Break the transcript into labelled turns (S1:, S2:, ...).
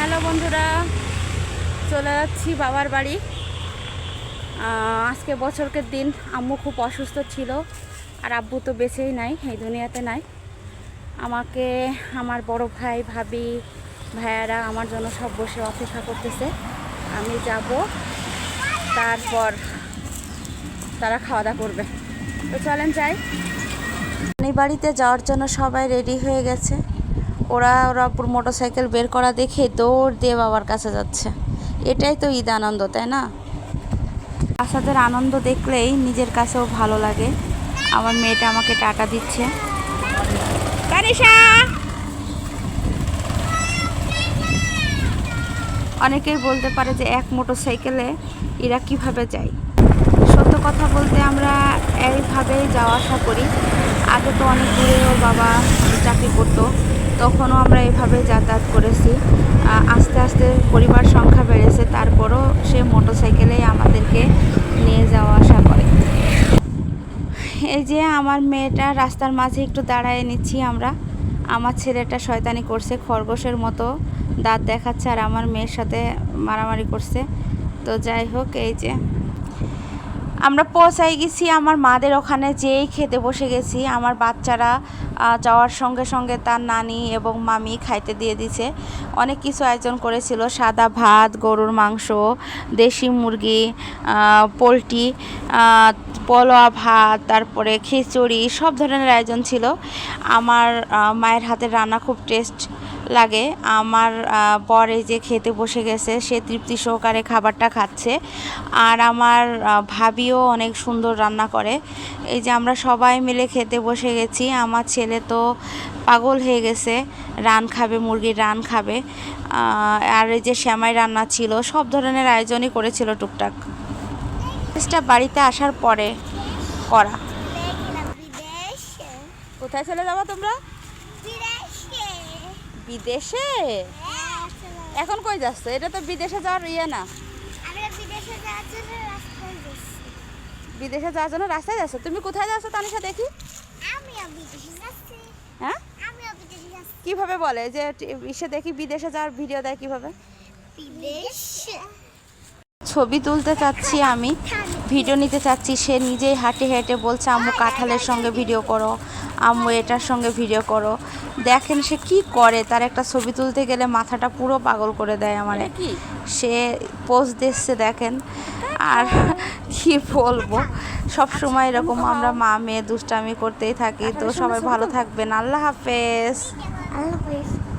S1: Hello বন্ধুরা, চলে যাচ্ছি বাবার বাড়ি। আজকে বছরকের দিন, আম্মু খুব অসুস্থ ছিল, আর আব্বু তো বেঁচেই নাই, এই দুনিয়াতে নাই। আমাকে, আমার বড় ভাই, ভাবি, ভাইয়ারা আমার জন্য সব বসে অপেক্ষা করতেছে। আমি যাব, তারপর তারা খাওয়া দাওয়া করবে। তো চলেন যাই। বাড়িতে যাওয়ার জন্য সবাই রেডি হয়ে গেছে। ওরা ওরা মোটর সাইকেল বের করা দেখে দৌড় দিয়ে বাবার কাছে যাচ্ছে। এটাই তো ঈদ আনন্দ, তাই না? বাচ্চাদের আনন্দ দেখলেই নিজের কাছেও ভালো লাগে। আমার মেয়েটা আমাকে টাকা দিচ্ছে। অনেকেই বলতে পারে যে এক মোটর সাইকেলে এরা কীভাবে যায়। সত্য কথা বলতে আমরা এইভাবেই যাওয়া আসা করি। আগে তো অনেক দূরে ওর বাবা চাকরি করতো। তখনও আমরা এভাবে যাতায়াত করেছি। আস্তে আস্তে পরিবার সংখ্যা বেড়েছে, তারপরও সে মোটর সাইকেলেই আমাদেরকে নিয়ে যাওয়া আসা করে। এই যে আমার মেয়েটা রাস্তার মাঝে একটু দাঁড়ায় নিচ্ছি আমরা। আমার ছেলেটা শয়তানি করছে, খরগোশের মতো দাঁত দেখাচ্ছে আর আমার মেয়ের সাথে মারামারি করছে। তো যাই হোক, এই যে আমরা পৌঁছাই গেছি, আমার মাদের ওখানে যেই খেতে বসে গেছি। আমার বাচ্চারা যাওয়ার সঙ্গে সঙ্গে তার নানি এবং মামি খাইতে দিয়ে দিছে। অনেক কিছু আয়োজন করেছিল, সাদা ভাত, গরুর মাংস, দেশি মুরগি পোলট্রি পলোয়া ভাত, তারপরে খিচুড়ি, সব ধরনের আয়োজন ছিল। আমার মায়ের হাতের রান্না খুব টেস্ট লাগে। আমার পরে যে খেতে বসে গেছে সে তৃপ্তি সহকারে খাবারটা খাচ্ছে। আর আমার ভাবিও অনেক সুন্দর রান্না করে। এই যে আমরা সবাই মিলে খেতে বসে গেছি। আমার ছেলে তো পাগল হয়ে গেছে রান খাবে মুরগির রান খাবে। আর এই যে শ্যামাই রান্না ছিল সব ধরনের আয়োজনই করেছিল টুকটাক। বাড়িতে আসার পরে করা। কোথায় চলে যাব তোমরা?
S2: বিদেশে?
S1: এখন কই যাচ্ছ? এটা তো বিদেশে যাওয়ার ইয়ে না।
S2: বিদেশে যাওয়ার জন্য রাস্তায় যাচ্ছি।
S1: তুমি কোথায় যাচ্ছ তানিশা দেখি? হ্যাঁ? কীভাবে বলে? যে ইসে দেখি বিদেশে যাওয়ার ভিডিও দেয় কীভাবে? ছবি তুলতে চাচ্ছি আমি ভিডিও নিতে চাচ্ছি। সে নিজেই হাঁটে হেঁটে বলছে আম্মু কাঁঠালের সঙ্গে ভিডিও করো আম্মু এটার সঙ্গে ভিডিও করো। দেখেন সে কি করে তার একটা ছবি তুলতে গেলে মাথাটা পুরো পাগল করে দেয় আমার। সে পোজ দিচ্ছে দেখেন আর কি বলব সব সময় এরকম আমরা মা মেয়ে দুষ্টামি করতেই থাকি তো সবাই ভালো থাকবেন আল্লাহ হাফেজ।
S2: আল্লাহ হাফেজ।